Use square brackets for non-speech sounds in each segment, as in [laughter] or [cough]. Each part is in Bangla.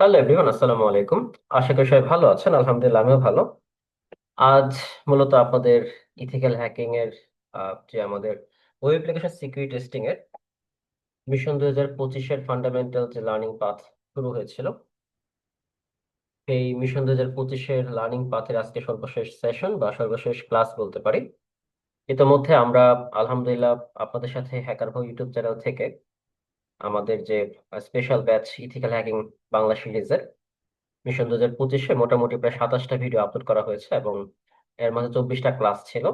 হ্যালো এভরিওয়ান, আসসালামু আলাইকুম। আশা করি সবাই ভালো আছেন, আলহামদুলিল্লাহ আমিও ভালো। আজ মূলত আপনাদের ইথিক্যাল হ্যাকিং এর যে আমাদের ওয়েব অ্যাপ্লিকেশন সিকিউরিটি টেস্টিং এর মিশন দুই হাজার পঁচিশের ফান্ডামেন্টাল যে লার্নিং পাথ শুরু হয়েছিল এই মিশন দুই হাজার পঁচিশের লার্নিং পাথের আজকে সর্বশেষ সেশন বা সর্বশেষ ক্লাস বলতে পারি। ইতোমধ্যে আমরা, আলহামদুলিল্লাহ, আপনাদের সাথে হ্যাকার ভাই ইউটিউব চ্যানেল থেকে আমাদের যে special batch ethical hacking Bangla সিরিজের মিশন দু হাজার পঁচিশে মোটামুটি প্রায় সাতাশটা ভিডিও আপলোড করা হয়েছে এবং এর মধ্যে চব্বিশটা ক্লাস ছিল।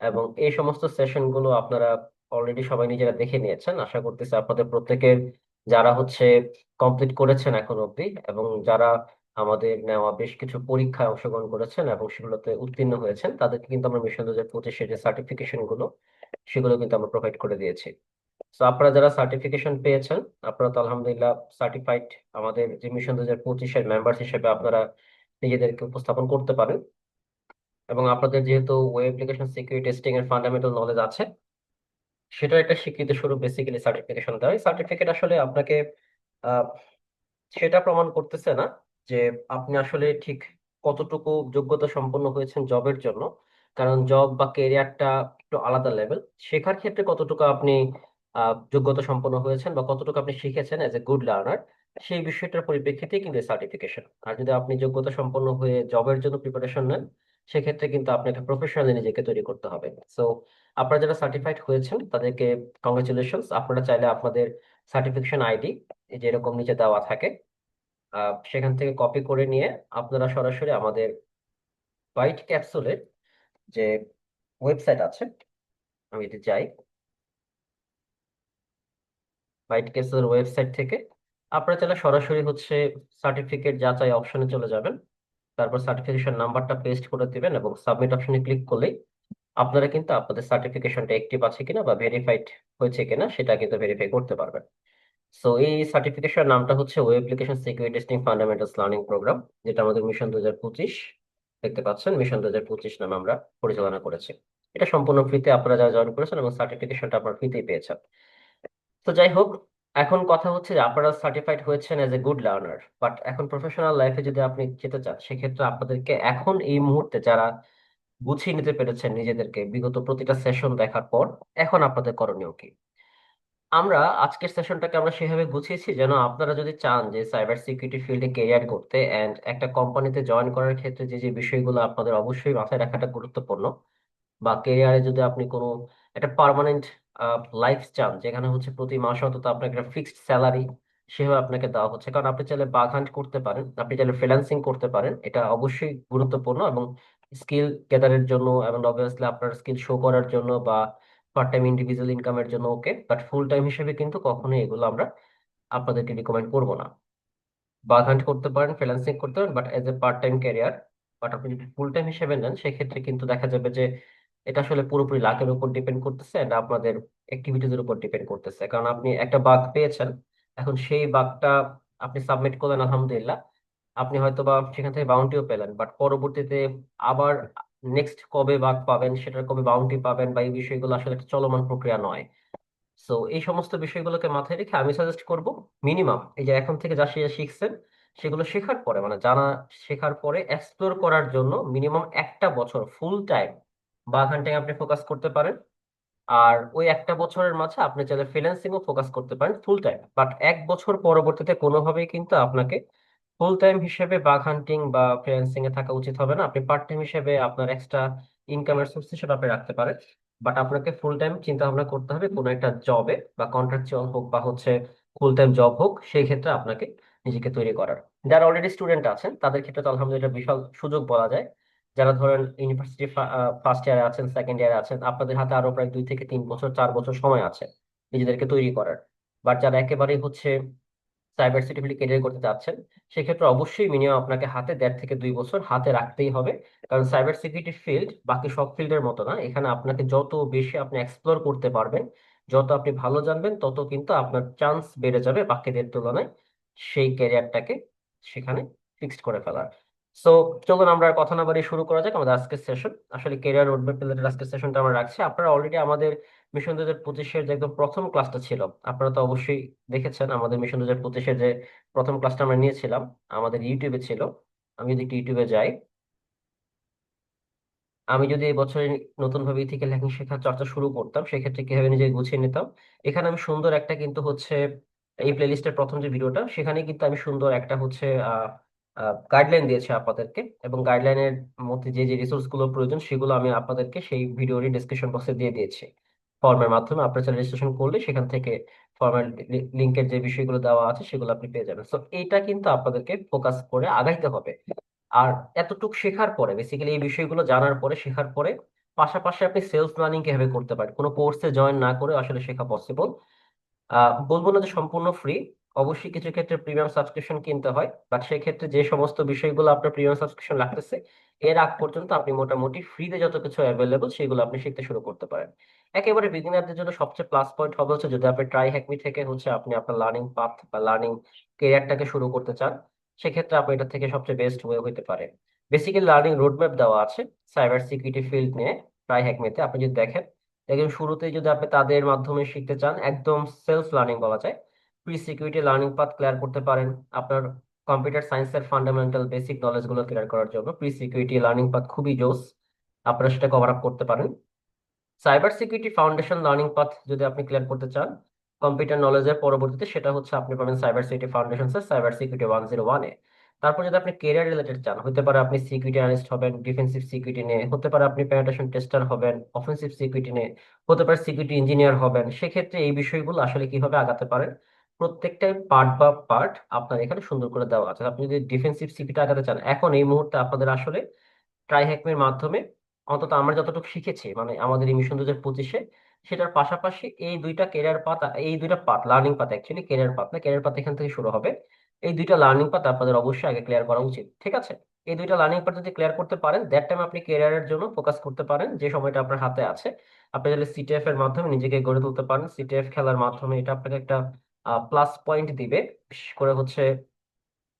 এবং এই সমস্ত সেশনগুলো আপনারা অলরেডি সবাই নিজেরা দেখে নিয়েছেন। আশা করতেছি আপনাদের প্রত্যেকের যারা হচ্ছে কমপ্লিট করেছেন এখন অবধি এবং যারা আমাদের নেওয়া বেশ কিছু পরীক্ষায় অংশগ্রহণ করেছেন এবং সেগুলোতে উত্তীর্ণ হয়েছেন, তাদেরকে কিন্তু আমরা মিশন দু হাজার পঁচিশের যে সার্টিফিকেশনগুলো, সেগুলো কিন্তু আমরা প্রোভাইড করে দিয়েছি। তো আপনারা যারা সার্টিফিকেশন পেয়েছেন, আপনারা তো আলহামদুলিল্লাহ সার্টিফাইড আমাদের যে মিশন দু হাজার পঁচিশের মেম্বার হিসেবে আপনারা নিজেদেরকে উপস্থাপন করতে পারেন। এবং আপনাদের যেহেতু ওয়েব অ্যাপ্লিকেশন সিকিউরিটি টেস্টিং এর ফান্ডামেন্টাল নলেজ আছে, সেটার একটা স্বীকৃতি স্বরূপ বেসিক্যালি সার্টিফিকেশন দেওয়া। হয় সার্টিফিকেট আসলে আপনাকে সেটা প্রমাণ করতেছে না যে আপনি আসলে ঠিক কতটুকু যোগ্যতা সম্পন্ন হয়েছেন জবের জন্য। কারণ জব বা কেরিয়ারটা একটু আলাদা লেভেল শেখার ক্ষেত্রে কতটুকু আপনি যোগ্যতা সম্পন্ন হয়েছেন বা কতটুকু আপনি শিখেছেন এজ এ গুড লার্নার সেই বিষয়টার পরিপ্রেক্ষিতেই কিন্তু সার্টিফিকেশন আর যদি আপনি যোগ্যতা সম্পন্ন হয়ে জবের জন্য প্রিপারেশন নেন, সেক্ষেত্রে কিন্তু আপনাকে প্রফেশনালি নিজেকে তৈরি করতে হবে। সো আপনারা যারা সার্টিফাইড হয়েছেন, তাদেরকে কংগ্রেচুলেশনস আপনারা চাইলে আপনাদের সার্টিফিকেশন আইডি যেরকম নিচে দেওয়া থাকে সেখান থেকে কপি করে নিয়ে আপনারা সরাসরি আমাদের বাইট ক্যাপসুলের যে ওয়েবসাইট আছে, আমি এটি যাই বাইট ক্যাপসুলের ওয়েবসাইট থেকে। আপনারা চাইলে সরাসরি হচ্ছে সার্টিফিকেট যাচাই অপশনে চলে যাবেন। তারপর সার্টিফিকেশন নাম্বারটা পেস্ট করে দিবেন এবং সাবমিট অপশনে ক্লিক করলেই আপনারা কিন্তু আপনাদের সার্টিফিকেশনটা অ্যাক্টিভ আছে কিনা বা ভেরিফাইড হয়েছে কিনা সেটা কিন্তু ভেরিফাই করতে পারবেন। সো এই সার্টিফিকেশন নামটা হচ্ছে web application security testing fundamentals learning programme যেটা আমাদের মিশন দু হাজার পঁচিশ দেখতে পাচ্ছেন। মিশন দু হাজার পঁচিশ নামে আমরা পরিচালনা করেছি। এটা সম্পূর্ণ ফ্রিতে আপনারা যারা জয়েন করেছেন এবং সার্টিফিকেশনটা আপনারা ফ্রিতেই পেয়েছেন। তো যাই হোক, এখন কথা হচ্ছে যে আপনারা সার্টিফাইড হয়েছেন as a good learner but এখন প্রফেশনাল লাইফে যদি আপনি যেতে চান, সেক্ষেত্রে আপনাদেরকে এখন এই মুহূর্তে যারা গুছিয়ে নিতে পেরেছেন নিজেদেরকে, বিগত প্রতিটা সেশন দেখার পর, এখন আপনাদের করণীয় কি? আমরা আজকের সেশনটাকে আমরা সেভাবে গুছিয়েছি যেন আপনারা যদি চান যে সাইবার সিকিউরিটি ফিল্ডে কেরিয়ার করতে অ্যান্ড একটা কোম্পানিতে জয়েন করার ক্ষেত্রে যে যে বিষয়গুলো আপনাদের অবশ্যই মাথায় রাখাটা গুরুত্বপূর্ণ, বা কেরিয়ারে যদি আপনি কোনো একটা পার্মানেন্ট লাইফ চান, যেখানে হচ্ছে প্রতি মাসে অন্তত আপনাকে একটা ফিক্সড স্যালারি সেভাবে আপনাকে দেওয়া হচ্ছে। কারণ আপনি চাইলে বাগ হান্ট করতে পারেন, আপনি চাইলে ফ্রিল্যান্সিং করতে পারেন, এটা অবশ্যই গুরুত্বপূর্ণ এবং স্কিল গেদারের জন্য এবং অবভিয়াসলি আপনার স্কিল শো করার জন্য বা পার্ট টাইম ইন্ডিভিজুয়াল ইনকামের জন্য ওকে বাট ফুল টাইম হিসেবে কিন্তু কখনোই এগুলো আমরা আপনাদেরকে রিকমেন্ড করব না। বাগ হান্ট করতে পারেন, ফ্রিল্যান্সিং করতে পারেন but as a part time career but আপনি যদি ফুল টাইম হিসেবে নেন, সেক্ষেত্রে কিন্তু দেখা যাবে যে এটা আসলে পুরোপুরি লাকের উপর ডিপেন্ড করতেছে না আপনাদের অ্যাক্টিভিটিজের উপর ডিপেন্ড করতেছে। কারণ আপনি একটা বাগ পেয়েছেন, এখন সেই বাগটা আপনি সাবমিট করলেন, আলহামদুলিল্লাহ। আপনি হয়তো বা সেখান থেকে বাউন্টিও পেলেন বাট পরবর্তীতে আবার নেক্সট কবে বাগ পাবেন, সেটার কবে বাউন্টি পাবেন বা এই বিষয়গুলো আসলে একটা চলমান প্রক্রিয়া নয়। সো এই সমস্ত বিষয়গুলোকে মাথায় রেখে আমি সাজেস্ট করব মিনিমাম এই যে এখন থেকে যা শিখছেন, সেগুলো শেখার পরে মানে জানা শেখার পরে এক্সপ্লোর করার জন্য মিনিমাম একটা বছর ফুল টাইম হান্টিং আপনি ফোকাস করতে পারেন। আর ওই একটা বছরের মাঝে আপনি চাইলে ফ্রিল্যান্সিংও ফোকাস করতে পারেন ফুল টাইম বাট এক বছর পরবর্তীতে কোনোভাবেই কিন্তু আপনাকে ফুল টাইম হিসেবে বাগ হান্টিং বা ফ্রিল্যান্সিং এ থাকা উচিত হবে না। আপনি পার্ট টাইম হিসেবে আপনার এক্সট্রা ইনকামের সোর্স হিসেবে আপনি রাখতে পারেন। বাট আপনাকে ফুল টাইম চিন্তা ভাবনা করতে হবে কোনো একটা জবে বা কন্ট্রাকচুয়াল হোক বা হচ্ছে ফুল টাইম জব হোক, সেই ক্ষেত্রে আপনাকে নিজেকে তৈরি করার। যারা অলরেডি স্টুডেন্ট আছেন, তাদের ক্ষেত্রে তো আলহামদুলিল্লাহ বিশাল সুযোগ বলা যায়। যারা ধরেন ইউনিভার্সিটি ফার্স্ট ইয়ারে আছেন সেকেন্ড ইয়ারে আছেন, আপনাদের হাতে আরও প্রায় দুই থেকে তিন বছর, চার বছর সময় আছে নিজেদেরকে তৈরি করার। বাট যারা একেবারেই হচ্ছে সাইবার সিকিউরিটি ক্যারিয়ার করতে চাচ্ছেন, সেক্ষেত্রে অবশ্যই মিনিমাম আপনাকে হাতে দেড় থেকে দুই বছর হাতে রাখতেই হবে। কারণ সাইবার সিকিউরিটি ফিল্ড বাকি সব ফিল্ডের মতো না। এখানে আপনাকে যত বেশি আপনি এক্সপ্লোর করতে পারবেন, যত আপনি ভালো জানবেন, তত কিন্তু আপনার চান্স বেড়ে যাবে বাকিদের তুলনায় সেই ক্যারিয়ারটাকে সেখানে ফিক্সড করে ফেলার। সো চলুন আমরা কথা না বাড়িয়ে শুরু করা যাক আমাদের আজকের সেশন আসলে ক্যারিয়ার রোডম্যাপ রিলেটেড আজকের সেশনটা আমরা রাখছি, আপনারা অলরেডি আমাদের মিশন দু হাজার পঁচিশের যে একদম প্রথম ক্লাসটা ছিল, আপনারা তো অবশ্যই দেখেছেন আমাদের মিশন দু হাজার পঁচিশের যে প্রথম ক্লাসটা আমরা নিয়েছিলাম, আমাদের ইউটিউবে ছিল। আমি যদি একটু ইউটিউবে যাই, আমি যদি এই বছরে নতুন ভাবে ইথিক্যাল হ্যাকিং শেখার চর্চা শুরু করতাম, সেক্ষেত্রে কীভাবে নিজে গুছিয়ে নিতাম? এখানে আমি সুন্দর একটা কিন্তু হচ্ছে, এই প্লেলিস্টের প্রথম যে ভিডিওটা সেখানে কিন্তু আমি সুন্দর একটা হচ্ছে গাইডলাইন দিয়েছে আপনাদেরকে এবং গাইডলাইনের মধ্যে যে যে রিসোর্সগুলো প্রয়োজন সেগুলো আমি আপনাদেরকে সেই ভিডিওর ডিসক্রিপশন বক্সে দিয়ে দিয়েছি। ফর্মের মাধ্যমে আপনার চ্যানেল রেজিস্ট্রেশন করলে সেখান থেকে ফর্মের লিঙ্কের যে বিষয়গুলো দেওয়া আছে সেগুলো আপনি পেয়ে যাবেন। তো এইটা কিন্তু আপনাদেরকে ফোকাস করে আগাইতে হবে। আর এতটুকু শেখার পরে বেসিক্যালি এই বিষয়গুলো জানার পরে, শেখার পরে পাশাপাশি আপনি সেলফ লার্নিং কীভাবে করতে পারেন। কোনো কোর্সে জয়েন না করে আসলে শেখা পসিবল বলব না যে সম্পূর্ণ ফ্রি অবশ্যই কিছু ক্ষেত্রে প্রিমিয়াম সাবস্ক্রিপশন কিনতে হয়। বাট সেই ক্ষেত্রে যে সমস্ত বিষয়গুলো আপনার প্রিমিয়াম সাবস্ক্রিপশন লাগতেছে, এর আগ পর্যন্ত আপনি মোটামুটি ফ্রিতে যত কিছু অ্যাভেলেবল সেগুলো আপনি শিখতে শুরু করতে পারেন। একেবারে বিগিনারদের জন্য সবচেয়ে প্লাস পয়েন্ট হবে হচ্ছে যদি আপনি ট্রাই হ্যাকমি থেকে হচ্ছে আপনি আপনার লার্নিং পাথ বা লার্নিং কেরিয়ারটাকে শুরু করতে চান, সেক্ষেত্রে আপনি এটা থেকে সবচেয়ে বেস্ট ওয়ে হতে পারে। বেসিক্যালি লার্নিং রোডম্যাপ দেওয়া আছে সাইবার সিকিউরিটি ফিল্ড নিয়ে ট্রাই হ্যাকমিতে আপনি যদি দেখেন একদম শুরুতেই যদি আপনি তাদের মাধ্যমে শিখতে চান, একদম সেলফ লার্নিং বলা যায় pre security learning path clear করতে পারেন। আপনার কম্পিউটার সায়েন্সের ফান্ডামেন্টাল বেসিক নলেজগুলো ক্লিয়ার করার জন্য প্রি সিকিউরিটি লার্নিং পাথ খুবই জোস। আপনারা সেটা কভার আপ করতে পারেন। Cyber security foundation learning path যদি আপনি ক্লিয়ার করতে চান কম্পিউটার নলেজের পরবর্তীতে সেটা হচ্ছে আপনি পাবেন cyber security foundation cyber security one zero ওয়ানে তারপর যদি আপনি কেরিয়ার রিলেটেড চান, হতে পারে আপনি সিকিউরিটি অ্যানালিস্ট হবেন ডিফেন্সিভ সিকিউরিটি নিয়ে, হতে পারে আপনি পেনিট্রেশন টেস্টার হবেন অফেন্সিভ সিকিউরিটি নিয়ে, হতে পারে সিকিউরিটি ইঞ্জিনিয়ার হবেন। সেক্ষেত্রে এই বিষয়গুলো আসলে কীভাবে আগাতে পারেন প্রত্যেকটাই পার্ট বা পার্ট আপনার এখানে সুন্দর করে দেওয়া আছে। আপনি যদি ডিফেন্সিভ সিপিটা আগাতে চান, এখন এই মুহূর্তে আপনাদের আসলে ট্রাই হ্যাকমের মাধ্যমে অন্তত আমরা যতটুকু শিখেছি মানে আমাদের এই মিশন দু হাজার পঁচিশে, সেটার পাশাপাশি এই দুইটা কেরিয়ার পাত এই দুইটা পাত লার্নিং পাত অ্যাকচুয়ালি কেরিয়ার পাত না কেরিয়ার পাত এখান থেকে শুরু হবে। এই দুইটা লার্নিং পাত আপনাদের অবশ্যই আগে ক্লিয়ার করা উচিত, ঠিক আছে? এই দুইটা লার্নিং পাত যদি ক্লিয়ার করতে পারেন দ্যাট টাইম আপনি কেরিয়ারের জন্য ফোকাস করতে পারেন, যে সময়টা আপনার হাতে আছে। আপনি চাইলে সিটিএফ এর মাধ্যমে নিজেকে গড়ে তুলতে পারেন। সিটিএফ খেলার মাধ্যমে এটা আপনাকে একটা প্লাস পয়েন্ট দিবে। বিশেষ করে হচ্ছে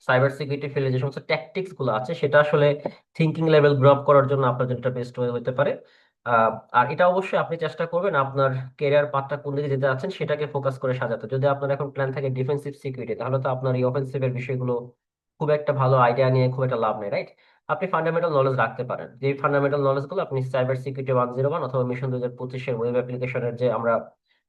সাইবার সিকিউরিটি ফিল্ডে যে সমস্ত ট্যাকটিক্সগুলো আছে, সেটা আসলে থিঙ্কিং লেভেল গ্রো আপ করার জন্য আপনার জন্য বেস্ট ওয়ে হতে পারে। আর এটা অবশ্যই আপনি চেষ্টা করবেন আপনার কেরিয়ার পাথটা কোন দিকে যেতে যাচ্ছেন সেটাকে ফোকাস করে সাজাতে। যদি আপনার এখন প্ল্যান থাকে ডিফেন্সিভ সিকিউরিটি তাহলে তো আপনার এই অফেন্সিভ এর বিষয়গুলো খুব একটা ভালো আইডিয়া নিয়ে খুব একটা লাভ নেই রাইট আপনি ফান্ডামেন্টাল নলেজ রাখতে পারেন। যে ফান্ডামেন্টাল নলেজগুলো আপনি cyber security one zero one অথবা মিশন দু হাজার পঁচিশের ওয়েব অ্যাপ্লিকেশনের যে আমরা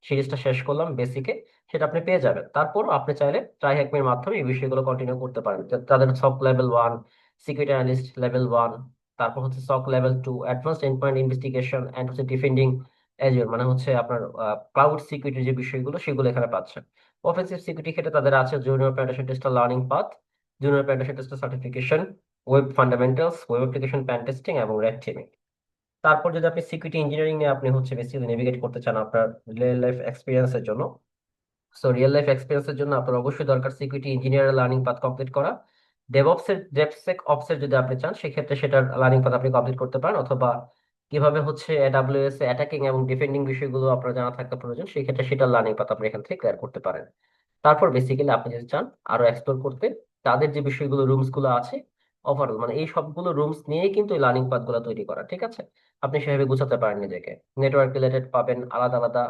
সিরিজটা শেষ করলাম বেসিকে সেটা আপনি পেয়ে যাবেন। তারপর আপনি চাইলে ট্রাই হ্যাকমের মাধ্যমে এই বিষয়গুলো কন্টিনিউ করতে পারেন। তাদের SOC level one security analyst level one তারপর হচ্ছে SOC level two advanced endpoint investigation and হচ্ছে ডিফেন্ডিং এজিওর মানে হচ্ছে আপনার ক্লাউড সিকিউরিটি যে বিষয়গুলো, সেগুলো এখানে পাচ্ছেন। অফেন্সিভ সিকিউরিটি ক্ষেত্রে তাদের আছে junior penetration tester learning path junior penetration tester certification web fundamentals web application pen testing এবং রেড টিমিং তারপর যদি আপনি সিকিউরিটি ইঞ্জিনিয়ারিং নিয়ে আপনি হচ্ছে বেসিক্যালি নেভিগেট করতে চান আপনার রিয়েল লাইফ এক্সপিরিয়েন্সের জন্য সো রিয়েল লাইফ এক্সপিরিয়েন্সের জন্য আপনার অবশ্যই দরকার security engineer learning path complete করা। ডেভঅপস এর ডেভসেক অপস এর যদি আপনি চান, সেক্ষেত্রে সেটার লার্নিং পাথ আপনি কমপ্লিট করতে পারেন, অথবা কীভাবে হচ্ছে এডাব্লিউএস অ্যাটাকিং এবং ডিফেন্ডিং বিষয়গুলো আপনার জানা থাকতে প্রয়োজন সেই ক্ষেত্রে সেটার লার্নিং পাথ আপনি এখান থেকে ক্লিয়ার করতে পারেন। তারপর বেসিক্যালি আপনি যদি চান আরও এক্সপ্লোর করতে, তাদের যে বিষয়গুলো রুমসগুলো আছে ওভারঅল মানে এই সবগুলো রুমস নিয়েই কিন্তু এই লার্নিং পাথগুলো তৈরি করা, ঠিক আছে? আপনি সেভাবে গুছাতে পারেন নিজেকে। নেটওয়ার্ক রিলেটেড পাবেন, আলাদা আলাদা।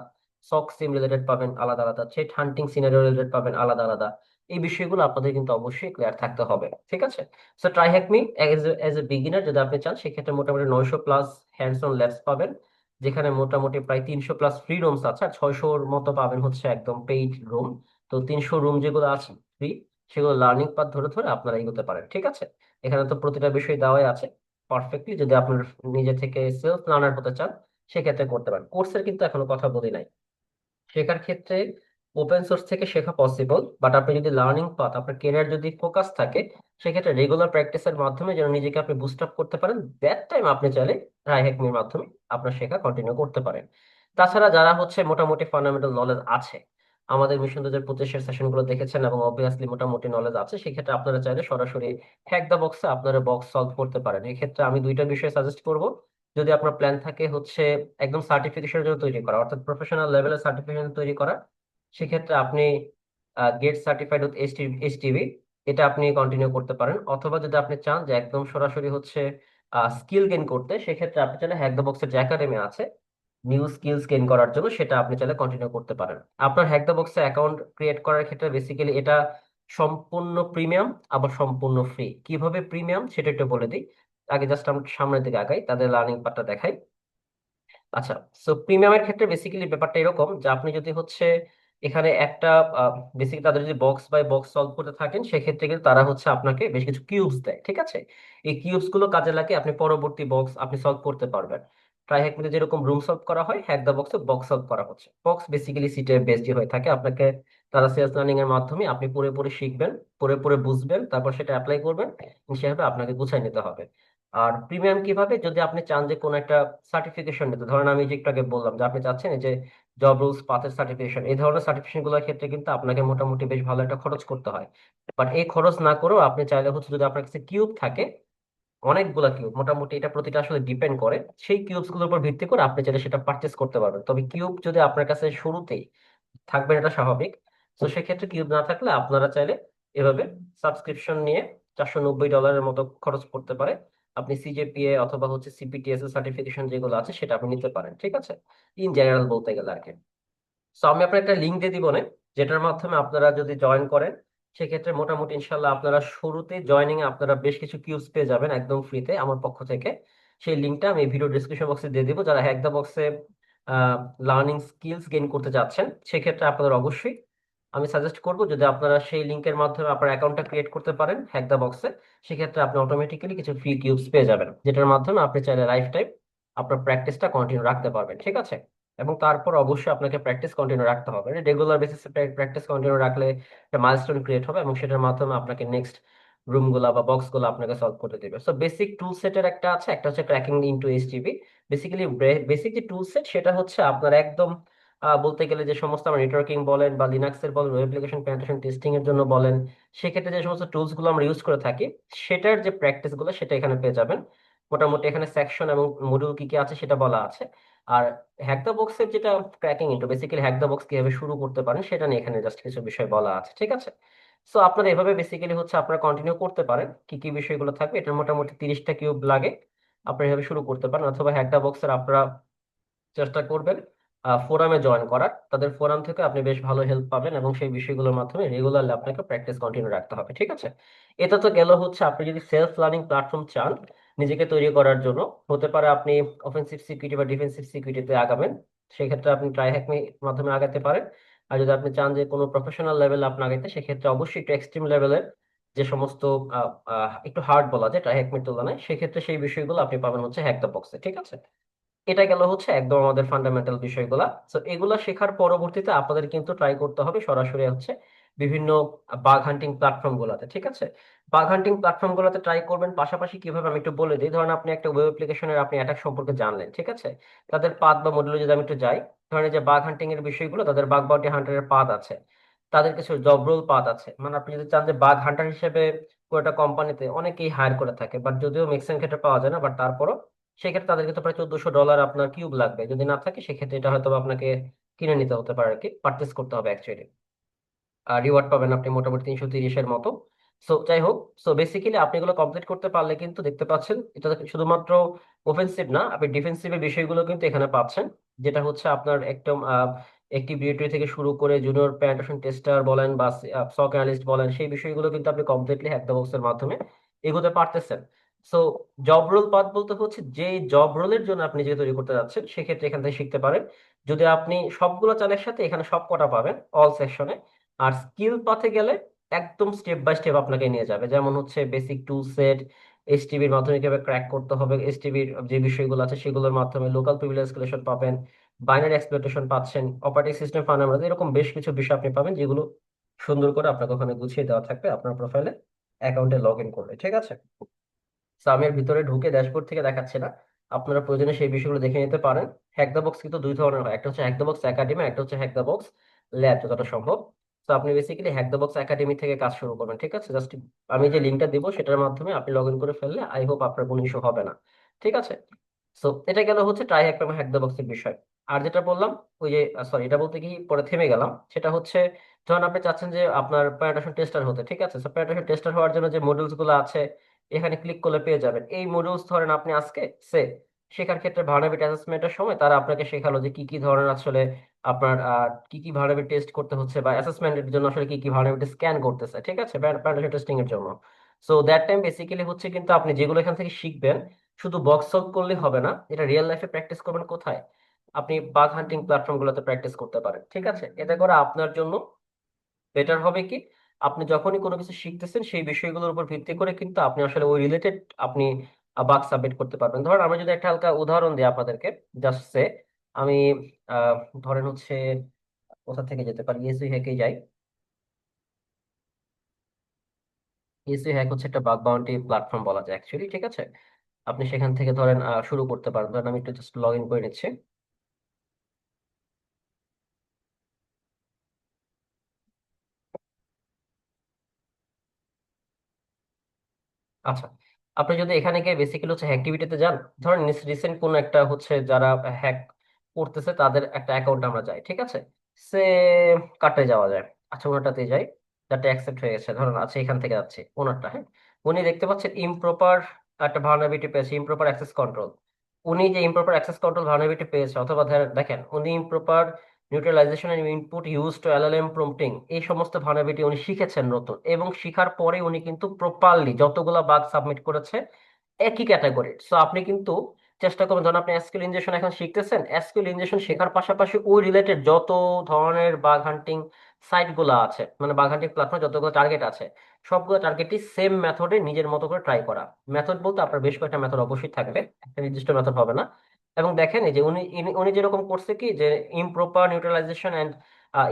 সক সিম রিলেটেড পাবেন, আলাদা আলাদা। থ্রেট হান্টিং সিনারিও রিলেটেড পাবেন, আলাদা আলাদা। এই বিষয়গুলো আপনাদের কিন্তু অবশ্যই ক্লিয়ার থাকতে হবে, ঠিক আছে? So try hack me as a beginner যদি আপনি চান, সেক্ষেত্রে মোটামুটি নয়শো প্লাস হ্যান্ডস অন ল্যাবস পাবেন, যেখানে মোটামুটি প্রায় তিনশো প্লাস ফ্রি রুমস আছে, আর ছয়শোর মতো পাবেন হচ্ছে একদম পেইড রুম তো তিনশো রুম যেগুলো আছে ফ্রি সেগুলো লার্নিং পাথ ধরে ধরে আপনারা এগোতে পারেন, ঠিক আছে? এখানে তো প্রতিটা বিষয় দেওয়াই আছে পারফেক্টলি যদি আপনার নিজে থেকে সেলফ লার্নার হতে চান, সেক্ষেত্রে করতে পারেন। কোর্সের কিন্তু এখনও কথা বলি নাই। শেখার ক্ষেত্রে ওপেন সোর্স থেকে শেখা পসিবল বাট আপনি যদি লার্নিং পাথ আপনার কেরিয়ার যদি ফোকাস থাকে, সেক্ষেত্রে রেগুলার প্র্যাকটিসের মাধ্যমে যেন নিজেকে আপনি বুস্ট আপ করতে পারেন দ্যাট টাইম আপনি চাইলে রাই হ্যাকমির মাধ্যমে আপনার শেখা কন্টিনিউ করতে পারেন। তাছাড়া যারা হচ্ছে মোটামুটি ফান্ডামেন্টাল নলেজ আছে আমাদের মিশন দু হাজার পঁচিশের সেশনগুলো দেখেছেন এবং অবভিয়াসলি মোটামুটি নলেজ আছে, সেক্ষেত্রে আপনারা চাইলে সরাসরি হ্যাক দ্য বক্সে আপনারা বক্স সলভ করতে পারেন। এক্ষেত্রে আমি দুইটা বিষয় সাজেস্ট করব। যদি আপনার প্ল্যান থাকে হচ্ছে একদম সার্টিফিকেশনের জন্য তৈরি করা, অর্থাৎ প্রফেশনাল লেভেলের সার্টিফিকেশন তৈরি করা, সেক্ষেত্রে আপনি গেট সার্টিফাইড উইথ এইচটিভি এটা আপনি কন্টিনিউ করতে পারেন। অথবা যদি আপনি চান যে একদম সরাসরি হচ্ছে স্কিল গেইন করতে, সেক্ষেত্রে আপনি চাইলে হ্যাক দ্য বক্সের যে একাডেমি আছে নিউ স্কিলস গেইন করার জন্য সেটা আপনি চাইলে কন্টিনিউ করতে পারেন। আপনার হ্যাক দ্য বক্সে অ্যাকাউন্ট ক্রিয়েট করার ক্ষেত্রে বেসিক্যালি এটা সম্পূর্ণ প্রিমিয়াম আবার সম্পূর্ণ ফ্রি কীভাবে প্রিমিয়াম সেটা একটু বলে দিই। আগে জাস্ট আমরা সামনের দিকে আগাই, তাদের লার্নিং পার্টটা দেখাই। আচ্ছা সো প্রিমিয়ামের ক্ষেত্রে বেসিক্যালি ব্যাপারটা এরকম যে আপনি যদি হচ্ছে এখানে একটা বেসিক তাদের যদি বক্স বাই বক্স সলভ করতে থাকেন, সেক্ষেত্রে কিন্তু তারা হচ্ছে আপনাকে বেশ কিছু কিউবস দেয়, ঠিক আছে? এই কিউবসগুলো কাজে লাগিয়ে আপনি পরবর্তী বক্স আপনি সলভ করতে পারবেন। ট্রাই হ্যাক মধ্যে যেরকম রুম সলভ করা হয় হ্যাক দা বক্সে বক্স সলভ করা হচ্ছে। বক্স বেসিক্যালি সিটে বেসড হয়ে থাকে আপনাকে তারা সেলস লার্নিং এর মাধ্যমে আপনি পড়ে পড়ে শিখবেন, পড়ে পড়ে বুঝবেন, তারপর সেটা অ্যাপ্লাই করবেন সেভাবে আপনাকে গুছাই নিতে হবে। আর প্রিমিয়াম কীভাবে? যদি আপনি চান যে কোনো একটা সার্টিফিকেশন নিতে, ধরেন আমি যে একটু আগে বললাম যে আপনি চাচ্ছেন যে জব রুলস পাথের সার্টিফিকেশন এই ধরনের সার্টিফিকেশনগুলোর ক্ষেত্রে কিন্তু আপনাকে মোটামুটি বেশ ভালো একটা খরচ করতে হয়। বাট এই খরচ না করেও আপনি চাইলে হচ্ছে যদি আপনার কাছে কিউব থাকে অনেকগুলা কিউব মোটামুটি এটা প্রতিটা আসলে ডিপেন্ড করে। সেই কিউবসগুলোর উপর ভিত্তি করে আপনি চাইলে সেটা পারচেস করতে পারবেন। তবে কিউব যদি আপনার কাছে শুরুতেই থাকবেন এটা স্বাভাবিক। তো সেক্ষেত্রে কিউব না থাকলে আপনারা চাইলে এভাবে সাবস্ক্রিপশন নিয়ে চারশো নব্বই ডলারের মতো খরচ পড়তে পারে। আপনি সিজেপিএ অথবা হচ্ছে সিপিটিএস এর সার্টিফিকেশন যেগুলো আছে সেটা আপনি নিতে পারেন ঠিক আছে? ইন জেনারেল বলতে গেলে আর কি। সো আমি আপনার একটা লিঙ্ক দিয়ে দিব না যেটার মাধ্যমে আপনারা যদি জয়েন করেন সেক্ষেত্রে মোটামুটি ইনশাল্লাহ আপনারা শুরুতে জয়নিং এ আপনারা বেশ কিছু কিউবস পেয়ে যাবেন একদম ফ্রিতে আমার পক্ষ থেকে। সেই লিঙ্কটা আমি ভিডিও ডিসক্রিপশন বক্সে দিয়ে দিব। যারা হ্যাক দ্য বক্সে লার্নিং স্কিলস গেইন করতে যাচ্ছেন সেক্ষেত্রে আপনাদের অবশ্যই আমি সাজেস্ট করব যদি আপনারা সেই লিঙ্কের মাধ্যমে আপনার অ্যাকাউন্টটা ক্রিয়েট করতে পারেন হ্যাক দ্য বক্সে সেক্ষেত্রে আপনি অটোমেটিক্যালি কিছু ফ্রি কিউবস পেয়ে যাবেন, যেটার মাধ্যমে আপনি চাইলে লাইফ টাইম আপনার প্র্যাকটিসটা কন্টিনিউ রাখতে পারবেন, ঠিক আছে? এবং তারপর অবশ্যই আপনাকে প্র্যাকটিস কন্টিনিউ রাখতে হবে। রেগুলার বেসিসে প্র্যাকটিস কন্টিনিউ রাখলে একটা মাইলস্টোন ক্রিয়েট হবে এবং সেটার মাধ্যমে আপনাকে নেক্সট রুমগুলা বা বক্সগুলো আপনাকে সলভ করতে দেবে। সো বেসিক টুল সেটের একটা আছে, একটা হচ্ছে cracking into HTB basically basic যে টুল সেট সেটা হচ্ছে আপনার একদম বলতে গেলে যে সমস্ত আমরা নেটওয়ার্কিং বলেন বা লিনাক্সের বলেন অ্যাপ্লিকেশন পেনিট্রেশন টেস্টিং এর জন্য বলেন, সেক্ষেত্রে যে সমস্ত টুলসগুলো আমরা ইউজ করে থাকি, সেটার যে প্র্যাকটিসগুলো, সেটা এখানে পেয়ে যাবেন। মোটামুটি এখানে সেকশন এবং মডিউল কি কি আছে, সেটা বলা আছে। আর হ্যাক দ্য বক্সের যেটা cracking into basically hack the box কীভাবে শুরু করতে পারেন, সেটা নিয়ে এখানে জাস্ট কিছু বিষয় বলা আছে, ঠিক আছে? সো আপনারা এভাবে বেসিক্যালি হচ্ছে আপনারা কন্টিনিউ করতে পারেন, কি কি বিষয়গুলো থাকবে, এটার মোটামুটি তিরিশটা কিউব লাগে, আপনারা এভাবে শুরু করতে পারেন, অথবা হ্যাক দ্য বক্সের আপনারা চেষ্টা করবেন ফোরামে জয়েন করার, তাদের ফোরাম থেকে আপনি বেশ ভালো হেল্প পাবেন এবং সেই বিষয়গুলোর মাধ্যমে রেগুলারলি আপনাকে প্র্যাকটিস কন্টিনিউ রাখতে হবে, ঠিক আছে? এটা তো গেল হচ্ছে আপনি যদি সেলফ লার্নিং প্ল্যাটফর্ম চান নিজেকে তৈরি করার জন্য। হতে পারে আপনি অফেন্সিভ সিকিউরিটি বা ডিফেন্সিভ সিকিউরিটিতে আগাবেন, সেক্ষেত্রে আপনি ট্রাই হ্যাক মাধ্যমে আগাতে পারেন। আর যদি আপনি চান যে কোনো প্রফেশনাল লেভেলে আপনি আগাইতে, সেক্ষেত্রে অবশ্যই একটু এক্সট্রিম লেভেলের যে সমস্ত একটু হার্ড বলা যায় ট্রাই হ্যাকমের তুলনায়, সেক্ষেত্রে সেই বিষয়গুলো আপনি পাবেন হচ্ছে হ্যাক দ্য বক্সে ঠিক আছে? এটা গেল হচ্ছে একদম আমাদের ফান্ডামেন্টাল বিষয়গুলা। তো এগুলা শেখার পরবর্তীতে আপনাদের কিন্তু ট্রাই করতে হবে সরাসরি হচ্ছে বিভিন্ন বাগ হান্টিং প্ল্যাটফর্ম গুলাতে, ঠিক আছে? বাগ হান্টিং প্ল্যাটফর্ম গুলাতে ট্রাই করবেন, পাশাপাশি কীভাবে আমি একটু বলে দিই, ধরেন আপনি একটা ওয়েব অ্যাপ্লিকেশনের আপনি অ্যাটাক সম্পর্কে জানলেন, ঠিক আছে? তাদের পাথ বা মডেলে যদি আমি একটু যাই, ধরেন যে বাগ হান্টিং এর বিষয়গুলো, তাদের বাগ বাউটি হান্টারের পাথ আছে, তাদের কিছু জব রোল পাথ আছে। মানে আপনি যদি চান যে বাগ হান্টার হিসেবে কোনো একটা কোম্পানিতে অনেকেই হায়ার করে থাকে বাট যদিও ম্যাক্সিমাম ক্ষেত্রে পাওয়া যায় না বাট তারপরও সেক্ষেত্রে তাদের কিন্তু প্রায় চোদ্দশো ডলার আপনার কিউব লাগবে। যদি না থাকে, সেক্ষেত্রে এটা হয়তো আপনাকে কিনে নিতে হতে পারে আর কি পারচেস করতে হবে অ্যাকচুয়ালি রিওয়ার্ড পাবেন আপনি মোটামুটি তিনশো তিরিশের মতো। সো যাই হোক সো বেসিক্যালি আপনি এগুলো কমপ্লিট করতে পারলে কিন্তু দেখতে পাচ্ছেন, এটা শুধুমাত্র অফেন্সিভ না, আপনি ডিফেন্সিভের বিষয়গুলো কিন্তু এখানে পাচ্ছেন, যেটা হচ্ছে আপনার একদম একটি ডিরেক্টরি থেকে শুরু করে জুনিয়র পেনিট্রেশন টেস্টার বলেন বা সক অ্যানালিস্ট বলেন, সেই বিষয়গুলো কিন্তু আপনি কমপ্লিটলি হ্যাক দ্য বক্সের মাধ্যমে এগোতে পারতেছেন। সো জব রোল পাথ বলতে হচ্ছে যে জব রোলের জন্য আপনি যে তৈরি করতে যাচ্ছেন, সেক্ষেত্রে এখান থেকে শিখতে পারেন। যদি আপনি সবগুলো চালের সাথে এখানে সব কটা পাবেন অল সেকশনে আর স্কিল পাথে গেলে একদম স্টেপ বাই স্টেপ আপনাকে নিয়ে যাবে। যেমন হচ্ছে বেসিক টুল সেট এসটিবির মাধ্যমে কীভাবে ক্র্যাক করতে হবে এসটিবির যে বিষয়গুলো আছে সেগুলোর মাধ্যমে লোকাল প্রিভিলেজ এসকেলেশন পাবেন বাইনারি এক্সপ্লয়টেশন পাচ্ছেন অপারেটিং সিস্টেম ফান্ডামেন্টাল এরকম বেশ কিছু বিষয় আপনি পাবেন যেগুলো সুন্দর করে আপনাকে ওখানে গুছিয়ে দেওয়া থাকবে আপনার প্রোফাইলে অ্যাকাউন্টে লগ ইন করলে ঠিক আছে? এর ভিতরে ঢুকে ড্যাশবোর্ড থেকে দেখাচ্ছি না, আপনারা প্রয়োজনে সেই বিষয়গুলো দেখে নিতে পারেন। হ্যাক দ্য বক্স কিন্তু দুই ধরনের হয়, একটা হচ্ছে হ্যাক দ্য বক্স একাডেমি একটা হচ্ছে হ্যাক দ্য বক্স ল্যাব যতটা সম্ভব। তো আপনি basically hack the box academy থেকে কাজ শুরু করবেন, ঠিক আছে? জাস্ট আমি যে লিঙ্কটা দিব সেটার মাধ্যমে আপনি লগ ইন করে ফেললে আই হোপ আপনার কোনো ইস্যু হবে না, ঠিক আছে? সো এটা গেল হচ্ছে ট্রাই হ্যাক এবং হ্যাক দ্য বক্সের বিষয়। আর যেটা বললাম, ওই যে সরি এটা বলতে কি পরে থেমে গেলাম, সেটা হচ্ছে যখন আপনি চাচ্ছেন যে আপনার পেনিট্রেশন টেস্টার হতে, ঠিক আছে? সো টেস্টার হওয়ার জন্য যে মডিউলসগুলো আছে, এখানে ক্লিক করলে পেয়ে যাবেন। এই মডিউলস ধরেন আপনি আজকে সে শেখার ক্ষেত্রে ভার্নাবিলিটি অ্যাসেসমেন্টের সময় তারা আপনাকে শেখালো যে কি কি ধরনের আসলে আপনার কি কি ভার্নাবিলিটি টেস্ট করতে হচ্ছে বা অ্যাসেসমেন্টের জন্য আসলে কি কি ভার্নাবিলিটি স্ক্যান করতেছে, ঠিক আছে? টেস্টিং এর জন্য। সো দ্যাট টাইম বেসিক্যালি হচ্ছে কিন্তু আপনি যেগুলো এখান থেকে শিখবেন, শুধু বক্স সলভ করলে হবে না, এটা রিয়েল লাইফে প্র্যাকটিস করবেন কোথায়? আপনি বাগ হান্টিং প্ল্যাটফর্ম গুলোতে প্র্যাকটিস করতে পারেন, ঠিক আছে? এতে করে আপনার জন্য বেটার হবে কি? আপনি যখনই কোনো কিছু শিখতেছেন, সেই বিষয়গুলোর উপর ভিত্তি করে কিন্তু আপনি আসলে ওই রিলেটেড আপনি বাগ সাবমিট করতে পারবেন। ধরেন আমরা যদি একটা হালকা উদাহরণ দিই আপনাদেরকে জাস্ট সে আমি ধরেন হচ্ছে কোথা থেকে যেতে পারি? ইএসইউ হ্যাকে যাই। ইএসইউ হ্যাক হচ্ছে একটা বাগ বাউন্টি প্ল্যাটফর্ম বলা যায় অ্যাকচুয়ালি ঠিক আছে? আপনি সেখান থেকে ধরেন শুরু করতে পারেন। ধরেন আমি একটু জাস্ট লগ ইন করে নিচ্ছি। আচ্ছা আপনি যদি এখানে গিয়ে বেসিক্যালি হচ্ছে অ্যাক্টিভিটিতে যান, ধরেন রিসেন্ট কোন একটা হচ্ছে যারা হ্যাক করতেছে তাদের একটা অ্যাকাউন্ট আমরা যাই ঠিক আছে? সে কাটে যাওয়া যায়। আচ্ছা ওনারটাতে যাই। যাতে অ্যাকসেপ্ট হয়ে গেছে। ধরুন আচ্ছা এখান থেকে যাচ্ছে, ওনারটা হ্যাঁ? উনি দেখতে পাচ্ছেন ইমপ্রপার একটা ভার্নাবিলিটি পেয়েছে ইমপ্রপার অ্যাক্সেস কন্ট্রোল উনি যে ইমপ্রপার অ্যাক্সেস কন্ট্রোল ভার্নাবিলিটি পেয়েছে, অথবা দেখেন, উনি improper neutralization and input use to LLM prompting এই সমস্ত ভার্নাবিলিটি উনি শিখেছেন নতুন, এবং শিখার পরে উনি কিন্তু প্রপারলি যতগুলা বাগ সাবমিট করেছে, একই ক্যাটাগরির সো আপনি কিন্তু চেষ্টা করবেন। ধরুন আপনি এসকিউএল ইনজেকশন এখন শিখতেছেন এসকিউএল ইনজেকশন শেখার পাশাপাশি ওই রিলেটেড যত ধরনের বাগ হান্টিং সাইটগুলো আছে মানে বাগ হান্টিং প্ল্যাটফর্ম যতগুলো টার্গেট আছে, সবগুলো টার্গেটই সেম মেথডে নিজের মতো করে ট্রাই করা। মেথড বলতে আপনার বেশ কয়েকটা মেথড অবশ্যই থাকবে, একটা নির্দিষ্ট মেথড হবে না। এবং দেখেন যে উনি উনি যেরকম করছে কি যে improper neutralization and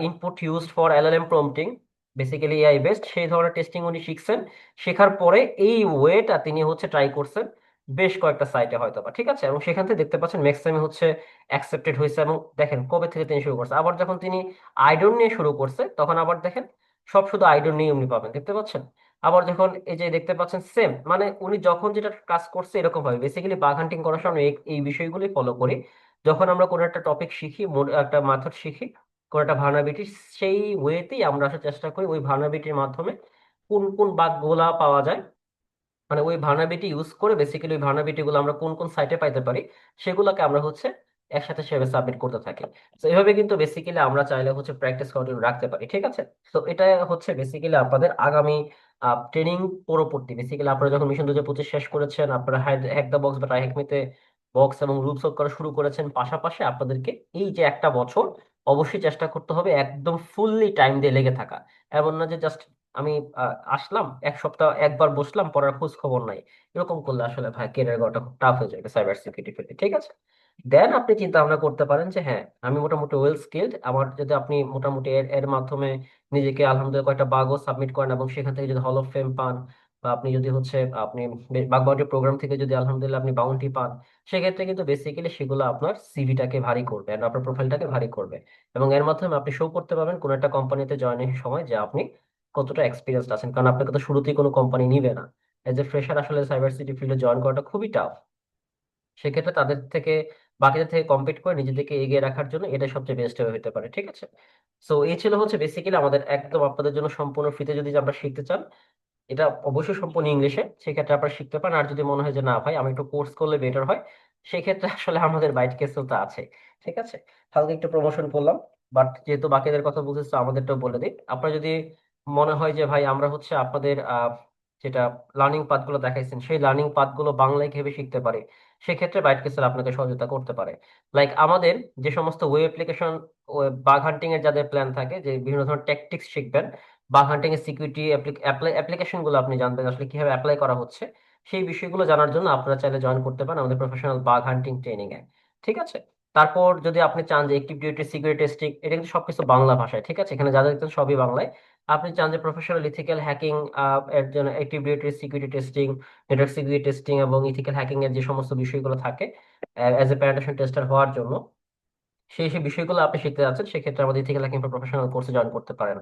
input used for LLM prompting basically AI based সেই ধরনের টেস্টিং উনি শিখছেন। শেখার পরে এই ওয়েটা তিনি হচ্ছে ট্রাই করছেন। বেশ কয়েকটা সাইটে হয়তো বা ঠিক আছে? এবং সেখান থেকে দেখতে পাচ্ছেন ম্যাক্সিমাম হচ্ছে অ্যাকসেপ্টেড হয়েছে এবং দেখেন কবে থেকে তিনি শুরু করছে। আবার যখন তিনি আইডন নিয়ে শুরু করছে, তখন আবার দেখেন সব শুধু আইডন নিয়ে উনি পাবেন, দেখতে পাচ্ছেন? আবার যখন এই যে দেখতে পাচ্ছেন সেম মানে উনি যখন যেটা কাজ করছে এরকম ভাবে। বেসিক্যালি বাগ হান্টিং করার সময় এই বিষয়গুলি ফলো করি। যখন আমরা কোনো একটা টপিক শিখি একটা মেথড শিখি, কোনো একটা ভার্নাবিটি সেই ওয়েতেই আমরা আসার চেষ্টা করি। ওই ভার্নাবিটির মাধ্যমে কোন কোন বাগগুলা পাওয়া যায় মানে ওই ভার্নাবিলিটি ইউজ করে বেসিক্যালি ওই ভার্নাবিলিটি গুলো আমরা কোন কোন সাইটে পাইতে পারি, সেগুলোকে আমরা হচ্ছে একসাথে সেভাবে সাবমিট করতে থাকি। তো এভাবে কিন্তু বেসিক্যালি আমরা চাইলে হচ্ছে প্র্যাকটিস কন্টিনিউ রাখতে পারি, ঠিক আছে? তো এটা হচ্ছে বেসিক্যালি আপনাদের আগামী ট্রেনিং পরবর্তী। বেসিক্যালি আপনারা যখন মিশন দু হাজার পঁচিশ শেষ করেছেন, আপনারা হ্যাক দ্য বক্স বা ট্রাই হ্যাকমিতে বক্স এবং রুল সলভ করা শুরু করেছেন, পাশাপাশি আপনাদেরকে এই যে একটা বছর অবশ্যই চেষ্টা করতে হবে একদম ফুললি টাইম দিয়ে লেগে থাকা। এমন না যে জাস্ট আমি আসলাম, এক সপ্তাহ একবার বসলাম পড়ার খোঁজ খবর নাই। এরকম করলে আসলে ভাই কেরিয়ার গড়াটা খুব টাফ হয়ে যাবে সাইবার সিকিউরিটি ফিল্ডে ঠিক আছে? দেন আপনি চিন্তা ভাবনা করতে পারেন যে হ্যাঁ আমি মোটামুটি ওয়েল স্কিলড আমার যদি আপনি মোটামুটি এর এর মাধ্যমে নিজেকে আলহামদুলিল্লাহ কয়েকটা বাগও সাবমিট করেন এবং সেখান থেকে যদি হল অফ ফেম পান বা আপনি যদি হচ্ছে, আপনি বাগ প্রোগ্রাম থেকে যদি আলহামদুলিল্লাহ আপনি বাউন্টি পান, সেক্ষেত্রে কিন্তু বেসিক্যালি সেগুলো আপনার সিভিটাকে ভারী করবে আপনার প্রোফাইলটাকে ভারী করবে। এবং এর মাধ্যমে আপনি শো করতে পারবেন কোন একটা কোম্পানিতে জয়েনের সময় যে আপনি কতটা এক্সপিরিয়েন্স আছেন? কারণ আপনাকে তো শুরুতেই কোনো কোম্পানি নিবে না। এজ এ ফ্রেশার আসলে সাইবার সিটি ফিল্ডে জয়েন করাটা খুবই টাফ সেক্ষেত্রে তাদের থেকে, বাকিদের থেকে কম্পিট করে নিজেদেরকে এগিয়ে রাখার জন্য এটা সবচেয়ে বেস্ট হতে পারে, ঠিক আছে? সো এই ছিল হচ্ছে বেসিক্যালি আমাদের একদম আপনাদের জন্য সম্পূর্ণ ফ্রিতে যদি আমরা শিখতে চান, এটা অবশ্যই সম্পূর্ণ ইংলিশে, সেক্ষেত্রে আপনারা শিখতে পারেন। আর যদি মনে হয় যে না ভাই, আমি একটু কোর্স করলে বেটার হয়, সেক্ষেত্রে [laughs] আসলে আমাদের বাইট কেসেল তো আছে, ঠিক আছে? হালকা একটু প্রমোশন করলাম বাট যেহেতু বাকিদের কথা বুঝেছ আমাদেরটাও বলে দিই। আপনার যদি মনে হয় যে ভাই আমরা হচ্ছে আপনাদের আহ, যেটা লার্নিং পাথগুলো দেখাইছেন সেই লার্নিং পাথগুলো বাংলায় কীভাবে শিখতে পারে? সেক্ষেত্রে বাইট কেসেল আপনাকে সহযোগিতা করতে পারে। লাইক আমাদের যে সমস্ত ওয়েব অ্যাপ্লিকেশন বাগ হান্টিং এর যাদের প্ল্যান থাকে যে বিভিন্ন ধরনের ট্যাকটিক্স শিখবেন বাগ হান্টিং এর সিকিউরিটি অ্যাপ্লিকেশনগুলো আপনি জানবেন আসলে কীভাবে অ্যাপ্লাই করা হচ্ছে সেই বিষয়গুলো জানার জন্য আপনারা চাইলে জয়েন করতে পারেন আমাদের প্রফেশনাল বাগ হান্টিং ট্রেনিং এ। ঠিক আছে? তারপর যদি আপনি চান যে অ্যাক্টিভ সিকিউরিটি টেস্টিং এটা কিন্তু সবকিছু বাংলা ভাষায় ঠিক আছে? এখানে যা যা দেখতেন সবই বাংলায়। আপনি চান যে প্রফেশনাল ইথিক্যাল হ্যাকিং এর জন্য active directory security testing network security testing এবং ইথিক্যাল হ্যাকিং এর যে সমস্ত বিষয়গুলো থাকে অ্যাজ এ পেনিট্রেশন টেস্টার হওয়ার জন্য, সেই সেই বিষয়গুলো আপনি শিখতে যাচ্ছেন, সেক্ষেত্রে আমাদের ইথিক্যাল হ্যাকিং প্রফেশনাল কোর্সে জয়েন করতে পারেন।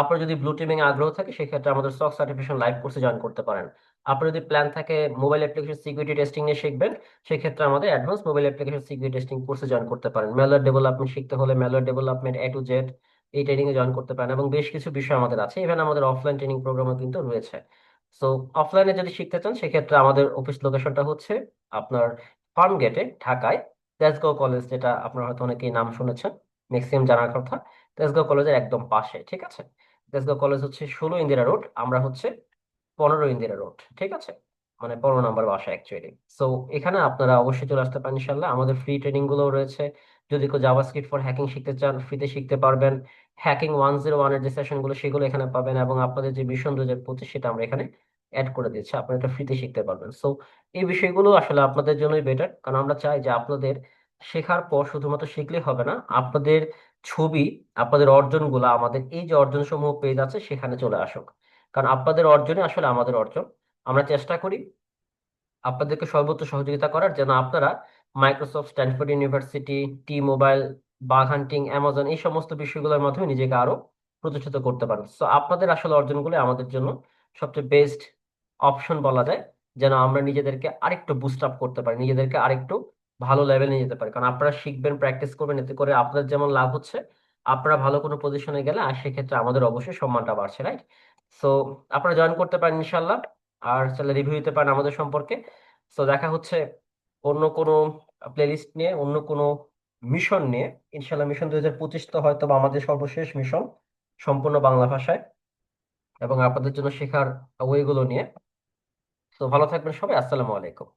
আপনার যদি ব্লু টিমিং আগ্রহ থাকে, সেক্ষেত্রে আমাদের সক সার্টিফিকেশন লাইভ কোর্সে জয়েন করতে পারেন। আপনার যদি প্ল্যান থাকে মোবাইল অ্যাপ্লিকেশন সিকিউরিটি টেস্টিং নিয়ে শিখবেন, সেক্ষেত্রে আমাদের advance mobile application security testing কোর্সে জয়েন করতে পারেন। ম্যালওয়্যার ডেভেলপমেন্ট শিখতে হলে malware development A to Z এই ট্রেনিং এ জয়েন করতে পারেন এবং বেশ কিছু বিষয় আমাদের আছে। ইভেন আমাদের অফলাইন ট্রেনিং প্রোগ্রামও কিন্তু রয়েছে। সো অফলাইনে যদি শিখতে চান, সেক্ষেত্রে আমাদের অফিস লোকেশনটা হচ্ছে আপনার ফার্ম গেটে ঢাকায় তেজগাঁও কলেজ যেটা আপনারা হয়তো অনেকেই নাম শুনেছেন ম্যাক্সিমাম জানার কথা। তেজগাঁও কলেজের একদম পাশে, ঠিক আছে? তেজগাঁও কলেজ হচ্ছে ষোলো ইন্দিরা রোড আমরা হচ্ছে পনেরো ইন্দিরা রোড ঠিক আছে? মানে পনেরো নাম্বার বাসা অ্যাকচুয়ালি সো এখানে আপনারা অবশ্যই চলে আসতে পারেন ইনশাল্লাহ আমাদের ফ্রি ট্রেনিংগুলো রয়েছে। যদি কেউ জাভাস্ক্রিপ্ট ফর হ্যাকিং শিখতে চান ফ্রিতে শিখতে পারবেন। হ্যাকিং ওয়ান জিরো ওয়ানের যে সেশনগুলো, সেগুলো এখানে পাবেন এবং আপনাদের যে মিশন দু হাজার পঁচিশ, সেটা আমরা এখানে অ্যাড করে দিচ্ছি আপনারা এটা ফ্রিতে শিখতে পারবেন। সো এই বিষয়গুলো আসলে আপনাদের জন্যই বেটার কারণ আমরা চাই যে আপনাদের শেখার পর শুধুমাত্র শিখলে হবে না, আপনাদের ছবি, আপনাদের অর্জনগুলো, আমাদের এই যে অর্জন সমূহ পেজ আছে, সেখানে চলে আসুক। কারণ আপনাদের অর্জনে আসলে আমাদের অর্জন। আমরা চেষ্টা করি আপনাদেরকে সর্বোচ্চ সহযোগিতা করার, যেন আপনারা Microsoft Stanford university T mobile bug hunting Amazon এই সমস্ত বিষয়গুলোর মাধ্যমে নিজেকে আরও প্রতিষ্ঠিত করতে পারেন সো আপনাদের আসলে অর্জনগুলো আমাদের জন্য সবচেয়ে বেস্ট অপশন বলা যায়, যেন আমরা নিজেদেরকে আরেকটু বুস্ট আপ করতে পারি, নিজেদেরকে আরেকটু ভালো লেভেলে নিয়ে যেতে পারি। কারণ আপনারা শিখবেন প্র্যাকটিস করবেন, এতে করে আপনাদের যেমন লাভ হচ্ছে, আপনারা ভালো কোনো পজিশনে গেলে আর সেক্ষেত্রে আমাদের অবশ্যই সম্মানটা বাড়ছে রাইট সো আপনারা জয়েন করতে পারেন ইনশাল্লাহ আর চাইলে রিভিউ দিতে পারেন আমাদের সম্পর্কে। সো দেখা হচ্ছে অন্য কোনো প্লেলিস্ট নিয়ে অন্য কোনো মিশন নিয়ে ইনশাল্লাহ মিশন দুই হাজার পঁচিশ তো হয়তো বা আমাদের সর্বশেষ মিশন সম্পূর্ণ বাংলা ভাষায় এবং আপনাদের জন্য শেখার ওয়েগুলো নিয়ে। তো ভালো থাকবেন সবাই, আসসালামু আলাইকুম।